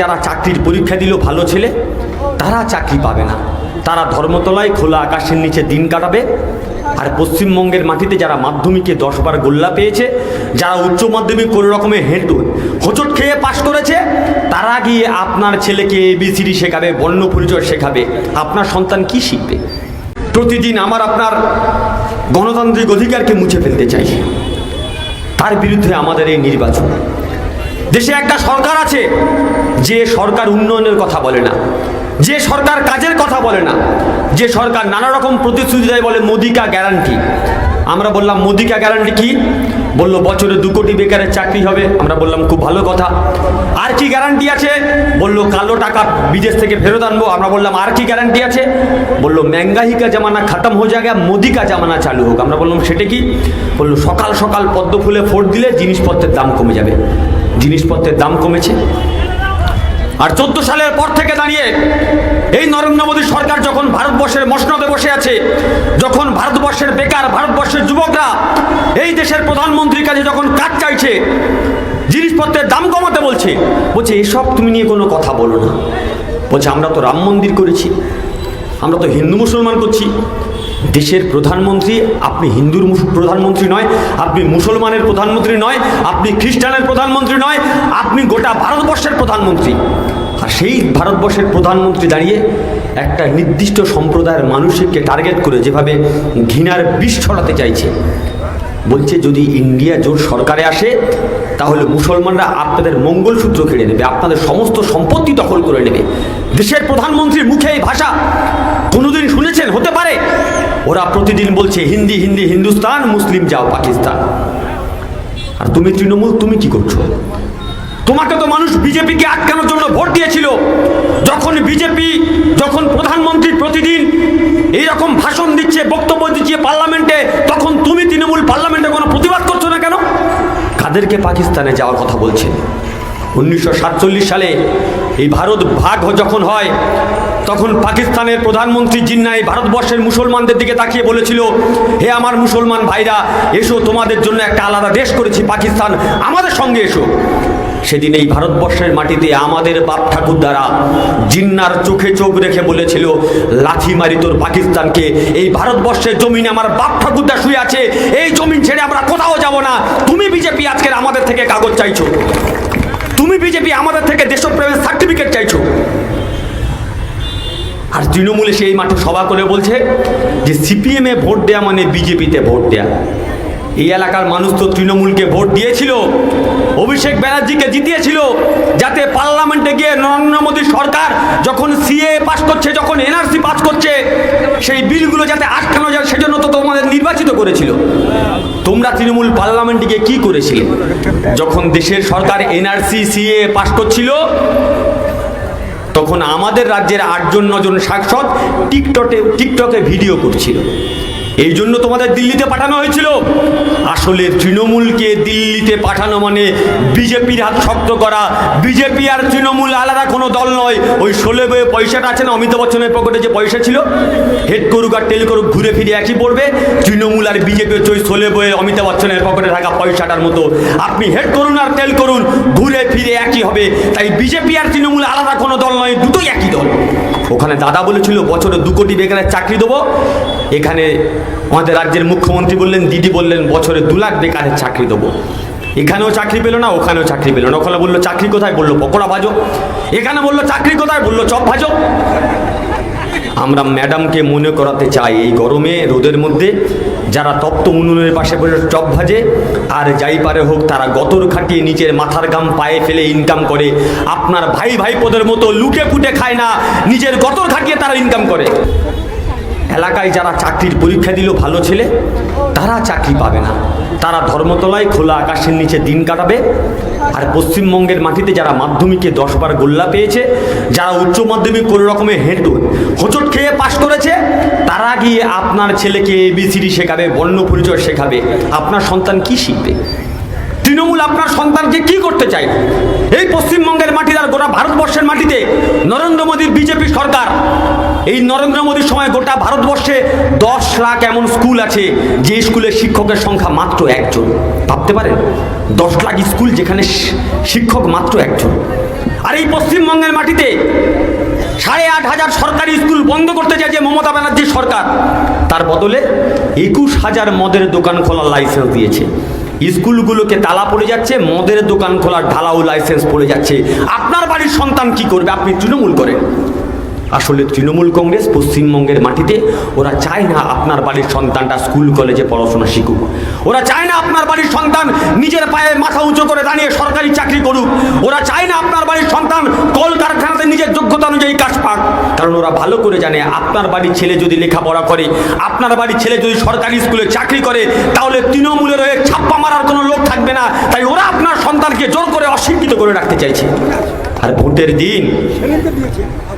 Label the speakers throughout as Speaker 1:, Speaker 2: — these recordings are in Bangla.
Speaker 1: যারা চাকরির পরীক্ষা দিল ভালো ছেলে, তারা চাকরি পাবে না। তারা ধর্মতলায় খোলা আকাশের নিচে দিন কাটাবে, আর পশ্চিমবঙ্গের মাটিতে যারা মাধ্যমিকে দশবার গোল্লা পেয়েছে, যারা উচ্চ মাধ্যমিক কোনো রকমে হেঁটু, হোঁচট খেয়ে পাশ করেছে, তারা গিয়ে আপনার ছেলেকে এবিসিডি শেখাবে, বর্ণ পরিচয় শেখাবে। আপনার সন্তান কি শিখবে? প্রতিদিন আমার আপনার গণতান্ত্রিক অধিকারকে মুছে ফেলতে চাই। তার বিরুদ্ধে আমাদের এই নির্বাচন। দেশে একটা সরকার আছে যে সরকার উন্নয়নের কথা বলে না, যে সরকার কাজের কথা বলে না, যে সরকার নানা রকম প্রতিশ্রুতি দেয় বলে মোদিকা গ্যারান্টি আমরা বললাম মোদিকা গ্যারান্টি কি? বলল, বছরে দু কোটি বেকারের চাকরি হবে। আমরা বললাম, খুব ভালো কথা। আর কি গ্যারান্টি আছে? বলল, কালো টাকা বিদেশ থেকে ফেরত আনব। আমরা বললাম, আর কি গ্যারান্টি আছে? বলল মেঙ্গাহি কা জামানা খতম হয়ে যাবে মোদি কা জামানা চালু হোক। আমরা বললাম, সেটা কি? বলল, সকাল সকাল পদ্ম ফুলে ফোট দিলে জিনিসপত্রের দাম কমে যাবে। জিনিসপত্রের দাম কমেছে। আর চোদ্দ সালের পর থেকে দাঁড়িয়ে এই নরেন্দ্র মোদী সরকার যখন ভারতবর্ষের মসনদে বসে আছে, যখন ভারতবর্ষের বেকার ভারতবর্ষের যুবকরা এই দেশের প্রধানমন্ত্রীর কাছে যখন কাজ চাইছে, জিনিসপত্রের দাম কমাতে বলছে বলছে, এসব তুমি নিয়ে কোনো কথা বলো না। বলছে, আমরা তো রাম মন্দির করেছি, আমরা তো হিন্দু মুসলমান করছি। দেশের প্রধানমন্ত্রী, আপনি হিন্দুর প্রধানমন্ত্রী নয়, আপনি মুসলমানের প্রধানমন্ত্রী নয়, আপনি খ্রিস্টানের প্রধানমন্ত্রী নয়, আপনি গোটা ভারতবর্ষের প্রধানমন্ত্রী। আর সেই ভারতবর্ষের প্রধানমন্ত্রী দাঁড়িয়ে একটা নির্দিষ্ট সম্প্রদায়ের মানুষকে টার্গেট করে যেভাবে ঘৃণার বিষ ছড়াতে চাইছে, বলছে যদি ইন্ডিয়া জোট সরকারে আসে, তাহলে মুসলমানরা আপনাদের মঙ্গলসূত্র কেড়ে নেবে, আপনাদের সমস্ত সম্পত্তি দখল করে নেবে। দেশের প্রধানমন্ত্রীর মুখে এই ভাষা কোনোদিন শুনেছেন? হতে পারে? ওরা প্রতিদিন বলছে, হিন্দি হিন্দি, হিন্দুস্তান, মুসলিম যাও, পাকিস্তান। আর তুমি তৃণমূল, তুমি কি করছ? তোমাকে তো মানুষ বিজেপিকে আটকানোর জন্য ভোট দিয়েছিল। যখন বিজেপি, যখন প্রধানমন্ত্রী প্রতিদিন এইরকম ভাষণ দিচ্ছে, বক্তব্য দিচ্ছে পার্লামেন্টে, তখন তুমি তৃণমূল পার্লামেন্টে কোনো প্রতিবাদ করছ না কেন? কাদেরকে পাকিস্তানে যাওয়ার কথা বলছেন? উনিশশো সাতচল্লিশ সালে এই ভারত ভাগ যখন হয়, তখন পাকিস্তানের প্রধানমন্ত্রী জিন্না এই ভারতবর্ষের মুসলমানদের দিকে তাকিয়ে বলেছিল, হে আমার মুসলমান ভাইরা, এসো, তোমাদের জন্য একটা আলাদা দেশ করেছি, পাকিস্তান, আমাদের সঙ্গে এসো। সেদিন এই ভারতবর্ষের মাটিতে আমাদের বাপ ঠাকুর দ্বারা জিন্নার চোখে চোখ রেখে বলেছিল, লাথি মারি তোর পাকিস্তানকে, এই ভারতবর্ষের জমিনে আমার বাপ ঠাকুরদা শুয়ে আছে, এই জমিন ছেড়ে আমরা কোথাও যাব না, তুমি বিজেপি আজকের আমাদের থেকে কাগজ চাইছো। তুমি বিজেপি আমাদের থেকে দেশপ্রেমের সার্টিফিকেট চাইছো। আর তৃণমূলে সেই মাঠে সভা করে বলছে যে সিপিএমে ভোট দেয়া মানে বিজেপিতে ভোট দেয়া। এই এলাকার মানুষ তো তৃণমূলকে ভোট দিয়েছিল। অভিষেক ব্যানার্জিকে জিতিয়েছিল। যাতে পার্লামেন্টে গিয়ে নরেন্দ্র মোদী সরকার যখন সিএ পাস করছে, যখন এনআরসি পাস করছে, সেই বিলগুলো যাতে আটকানো যায়, সেজন্য তো তোমাদের নির্বাচিত করেছিল। তোমরা তৃণমূল পার্লামেন্টে গিয়ে কি করেছিলে? যখন দেশের সরকার এনআরসি, সিএ পাস করছিল, তখন আমাদের রাজ্যের আটজন, নজন সাংসদ টিকটকে টিকটকে ভিডিও করছিল। এই জন্য তোমাদের দিল্লিতে পাঠানো হয়েছিল। আসলে তৃণমূলকে দিল্লিতে পাঠানো মানে বিজেপির হাত শক্ত করা। বিজেপি আর তৃণমূল আলাদা কোনো দল নয়। ওই ষোলো বয়ে পয়সাটা আছে না, অমিতাভ বচ্চনের পকেটে যে পয়সা ছিল, হেড করুক আর টেল করুক, ঘুরে ফিরে একই পড়বে। তৃণমূল আর বিজেপি হচ্ছে ওই ষোলো বয়ে অমিতাভ বচ্চনের পকেটে থাকা পয়সাটার মতো। আপনি হেড করুন আর টেল করুন, ঘুরে ফিরে একই হবে। তাই বিজেপি আর তৃণমূল আলাদা কোনো দল নয়, দুটোই একই দল। ওখানে দাদা বলেছিল, বছরে দু কোটি বেকারের চাকরি দেবো। এখানে আমাদের রাজ্যের মুখ্যমন্ত্রী বললেন, দিদি বললেন, বছরে দু লাখ বেকারের চাকরি দেবো। এখানেও চাকরি পেল না, ওখানেও চাকরি পেল না। ওখানে বলল, চাকরি কোথায়? বলল, পকোড়া ভাজো। এখানে বলল, চাকরি কোথায়? বলল, চপ ভাজো। আমরা ম্যাডামকে মনে করাতে চাই, এই গরমে, রোদের মধ্যে যারা তপ্ত উনুনের পাশে বসে চপ ভাজে, আর যাই পারে হোক, তারা গতর খাটিয়ে নিচের মাথার গাম পায়ে ফেলে ইনকাম করে। আপনার ভাই ভাইপোদের মতো লুটে পুটে খায় না, নিজের গতর খাটিয়ে তারা ইনকাম করে। এলাকায় যারা চাকরির পরীক্ষা দিল ভালো ছেলে, তারা চাকরি পাবে না। তারা ধর্মতলায় খোলা আকাশের নিচে দিন কাটাবে। আর পশ্চিমবঙ্গের মাটিতে যারা মাধ্যমিকে দশবার গোল্লা পেয়েছে, যারা উচ্চ মাধ্যমিক কোনো রকমে হেঁটু হোঁচট খেয়ে পাশ করেছে, তারা গিয়ে আপনার ছেলেকে এবিসিডি শেখাবে, বর্ণ পরিচয় শেখাবে। আপনার সন্তান কি শিখবে? তৃণমূল আপনার সন্তানকে কি করতে চায়? এই পশ্চিমবঙ্গের মাটিতে আর গোটা ভারতবর্ষের মাটিতে নরেন্দ্র মোদীর বিজেপি সরকার এই নরেন্দ্র মোদীর সময় গোটা ভারতবর্ষে দশ লাখ এমন স্কুল আছে, যে স্কুলের শিক্ষকের সংখ্যা মাত্র একজন। ভাবতে পারেন? দশ লাখ স্কুল যেখানে শিক্ষক মাত্র একজন। আর এই পশ্চিমবঙ্গের মাটিতে সাড়ে আট হাজার সরকারি স্কুল বন্ধ করতে চাইছে মমতা ব্যানার্জির সরকার। তার বদলে একুশ হাজার মদের দোকান খোলার লাইসেন্স দিয়েছে। স্কুলগুলোকে তালা পড়ে যাচ্ছে, মদের দোকান খোলার ঢালাও লাইসেন্স পড়ে যাচ্ছে। আপনার বাড়ির সন্তান কি করবে? আপনি তৃণমূল করেন। আসলে তৃণমূল কংগ্রেস পশ্চিমবঙ্গের মাটিতে, ওরা চায় না আপনার বাড়ির সন্তানটা স্কুল, কলেজে পড়াশোনা শিখুক। ওরা চায় না আপনার বাড়ির সন্তান নিজের পায়ে মাথা উঁচু করে দাঁড়িয়ে সরকারি চাকরি করুক। ওরা চায় না আপনার বাড়ির সন্তান কল কলকারখানাতে নিজের যোগ্যতা অনুযায়ী কাজ পাক। কারণ ওরা ভালো করে জানে, আপনার বাড়ির ছেলে যদি লেখাপড়া করে, আপনার বাড়ির ছেলে যদি সরকারি স্কুলে চাকরি করে, তাহলে তৃণমূলের হয়ে ছাপ্পা মারার কোনো লোক থাকবে না। তাই ওরা আপনার সন্তানকে জোর করে অশিক্ষিত করে রাখতে চাইছে। আর ভোটের দিন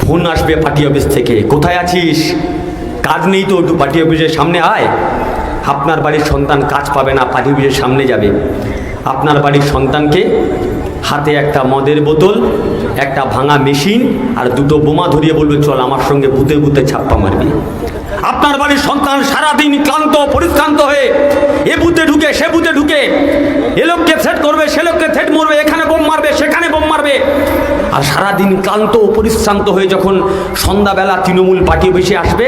Speaker 1: ফোন আসবে পার্টি অফিস থেকে। কোথায় আছিস? কাজ নেই তো, একটু পার্টি অফিসের সামনে আয়। আপনার বাড়ির সন্তান কাজ পাবে না, পার্টি অফিসের সামনে যাবে। আপনার বাড়ির সন্তানকে হাতে একটা মদের বোতল, একটা ভাঙা মেশিন আর দুটো বোমা ধরিয়ে বলবে, চল আমার সঙ্গে বুতে বুতে ছাপ্পা মারবি। আপনার বাড়ির সন্তান সারাদিন ক্লান্ত, পরিশ্রান্ত হয়ে, এ বুথে ঢুকে, সে বুথে ঢুকে, এ লোককে সেট করবে, সে লোককে সেট মারবে, এখানে বোম মারবে, সেখানে বোম মারবে। আর সারাদিন ক্লান্ত পরিশ্রান্ত হয়ে যখন সন্ধ্যাবেলা তৃণমূল পার্টি অফিসে আসবে,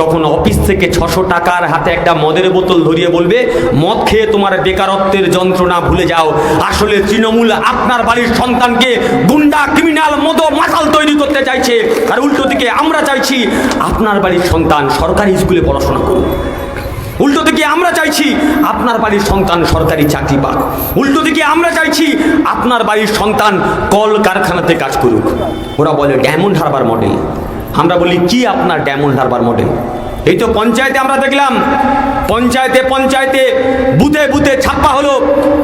Speaker 1: তখন অফিস থেকে ছশো টাকার হাতে একটা মদের বোতল ধরিয়ে বলবে, মদ খেয়ে তোমার বেকারত্বের যন্ত্রণা ভুলে যাও। আসলে তৃণমূল আপনার বাড়ির সন্তানকে গুন্ডা ক্রিমিনাল মদ, মাতাল তৈরি করতে চাইছে। আর উল্টো দিকে আমরা চাইছি আপনার বাড়ির সন্তান সরকারি স্কুলে পড়াশোনা করুক। উল্টো দিকে আমরা চাইছি আপনার বাড়ির সন্তান সরকারি চাকরি পাক। উল্টো দিকে আমরা চাইছি আপনার বাড়ির সন্তান কল কারখানাতে কাজ করুক। ওরা বলে, ডায়মন্ড হারবার মডেল। আমরা বলি, কি আপনার ডায়মন্ড হারবার মডেল? এই তো পঞ্চায়েতে আমরা দেখলাম, পঞ্চায়েতে পঞ্চায়েতে বুথে বুথে ছাপ্পা হলো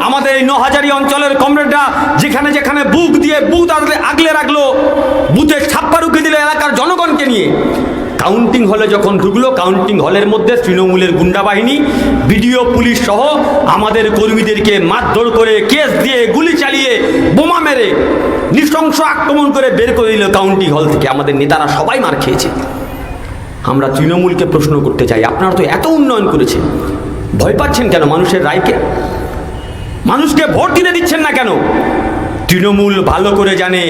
Speaker 1: আমাদের এই নহাজারি অঞ্চলের কমরেডরা, যেখানে যেখানে বুক দিয়ে বুথ আগলে আগলে রাখল, বুথে ছাপ্পা রুখে দিল এলাকার জনগণকে নিয়ে। কাউন্টিং হলে যখন ঢুকলো কাউন্টিং হলের মধ্যে তৃণমূলের গুন্ডা বাহিনী, বিডিও, পুলিশ সহ আমাদের কর্মীদেরকে মারধর করে, কেস দিয়ে গুলি চালিয়ে বোমা মেরে, নৃশংস আক্রমণ করে বের করে দিল কাউন্টিং হল থেকে। আমাদের নেতারা সবাই মার খেয়েছে। আমরা তৃণমূলকে প্রশ্ন করতে চাই, আপনারা তো এত উন্নয়ন করেছে ভয় পাচ্ছেন কেন মানুষের রায়কে? মানুষকে ভোট দিতে দিচ্ছেন না কেন? তৃণমূল ভালো করে জানে।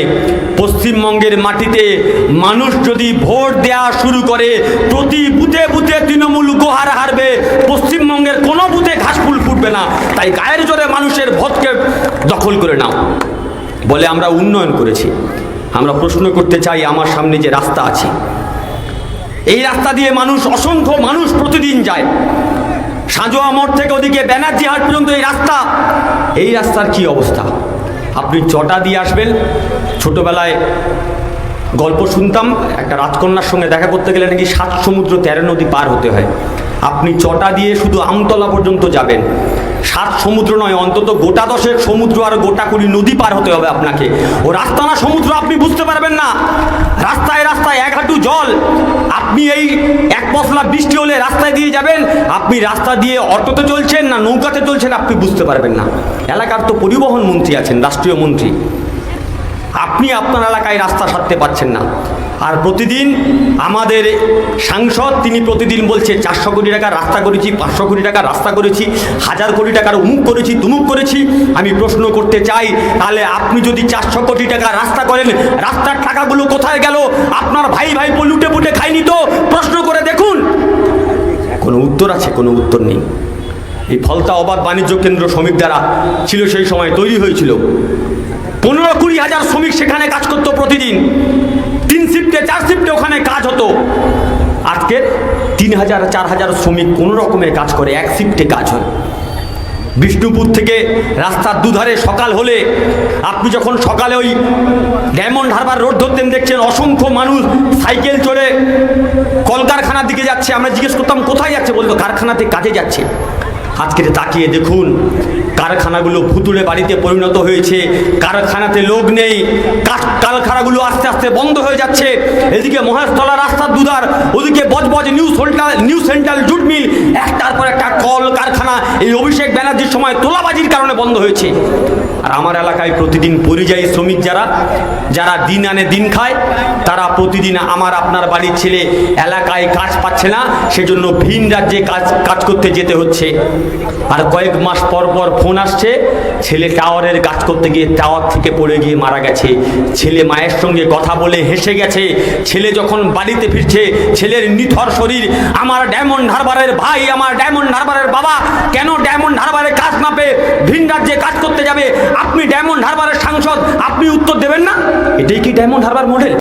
Speaker 1: পশ্চিমবঙ্গের মাটিতে মানুষ যদি ভোট দেওয়া শুরু করে, প্রতি বুথে বুথে তৃণমূল গোহার হারবে। পশ্চিমবঙ্গের কোনো বুথে ঘাস ফুল ফুটবে না। তাই গায়ের জোরে মানুষের ভোটকে দখল করে নাও। বলে আমরা উন্নয়ন করেছি। আমরা প্রশ্ন করতে চাই, আমার সামনে যে রাস্তা আছে, এই রাস্তা দিয়ে মানুষ, অসংখ্য মানুষ প্রতিদিন যায়। সাঁজোয়া মোড় থেকে ওদিকে ব্যানার্জি হাট পর্যন্ত এই রাস্তা। এই রাস্তার কি অবস্থা? আপনি চটা দিয়ে আসবেন। ছোটোবেলায় গল্প শুনতাম, একটা রাজকন্যার সঙ্গে দেখা করতে গেলে নাকি সাত সমুদ্র তেরো নদী পার হতে হয়। আপনি চটা দিয়ে শুধু আমতলা পর্যন্ত যাবেন। সাত সমুদ্র নয়, অন্তত গোটা দশেক সমুদ্র আর গোটা কুড়ি নদী পার হতে হবে আপনাকে। ও রাস্তা না সমুদ্র, আপনি বুঝতে পারবেন না। রাস্তায় রাস্তায় এক হাঁটু জল। আপনি এই এক পশলা বৃষ্টি হলে রাস্তায় দিয়ে যাবেন, আপনি রাস্তা দিয়ে অটোতে চলছেন না নৌকাতে চলছেন, আপনি বুঝতে পারবেন না। এলাকার তো পরিবহন মন্ত্রী আছেন, রাষ্ট্রীয় মন্ত্রী। আপনি আপনার এলাকায় রাস্তা সারতে পারছেন না। আর প্রতিদিন আমাদের সাংসদ, তিনি প্রতিদিন বলছে, চারশো কোটি টাকার রাস্তা করেছি, পাঁচশো কোটি টাকার রাস্তা করেছি, হাজার কোটি টাকার উমুক করেছি তুমুক করেছি। আমি প্রশ্ন করতে চাই, তাহলে আপনি যদি চারশো কোটি টাকা রাস্তা করেন, রাস্তার টাকাগুলো কোথায় গেল? আপনার ভাই ভাই লুটে পুটে খায়নি তো? প্রশ্ন করে দেখুন। কোনো উত্তর আছে? কোনো উত্তর নেই। এই ফলতা অবাধ বাণিজ্য কেন্দ্র শ্রমিক দ্বারা ছিল সেই সময় তৈরি হয়েছিল। পনেরো কুড়ি হাজার শ্রমিক সেখানে কাজ করতো প্রতিদিন। তিন শিফটে চার শিফটে ওখানে কাজ হতো। আজকে তিন হাজার, চার হাজার শ্রমিক কোনো রকমের কাজ করে, এক শিফটে কাজ হয়। বিষ্ণুপুর থেকে রাস্তার দুধারে সকাল হলে, আপনি যখন সকালে ওই ডায়মন্ড হারবার রোড ধরতেন, দেখছেন অসংখ্য মানুষ সাইকেল চড়ে কলকারখানার দিকে যাচ্ছে। আমরা জিজ্ঞেস করতাম, কোথায় যাচ্ছে? বলতো, কারখানাতে কাজে যাচ্ছে। আজকে তাকিয়ে দেখুন, কারখানাগুলো ভুতুড়ে বাড়িতে পরিণত হয়েছে, কারখানাতে লোক নেই কারখানাগুলো আস্তে আস্তে বন্ধ হয়ে যাচ্ছে। এদিকে মহাস্থলা রাস্তার দুধার, ওদিকে Budge Budge New Central New Central Jute Mill, একটার পর একটা কল কারখানা এই অভিষেক ব্যানার্জির সময় তোলাবাজির কারণে বন্ধ হয়েছে। আর আমার এলাকায় প্রতিদিন পরিযায়ী শ্রমিক যারা যারা দিন আনে দিন খায়, তারা প্রতিদিন আমার আপনার বাড়ির ছেলে এলাকায় কাজ পাচ্ছে না, সেজন্য ভিন রাজ্যে কাজ কাজ করতে যেতে হচ্ছে। আর কয়েক মাস পর পর ফোন আসছে ছেলে টাওয়ারের কাজ করতে গিয়ে টাওয়ার থেকে পড়ে গিয়ে মারা গেছে। ছেলে মায়ের সঙ্গে কথা বলে হেসে গেছে। ছেলে যখন বাড়িতে ফিরছে, ছেলের নিথর শরীর, আমার ডায়মন্ড হারবারের ভাই, আমার ডায়মন্ড হারবারের বাবা, কেন ডায়মন্ড হারবারে কাজ না পেয়ে ভিন রাজ্যে কাজ করতে যাবে? আপনি ডায়মন্ড হারবারের সাংসদ, আপনি উত্তর দেবেন না? এটাই কি ডায়মন্ড হারবার মডেল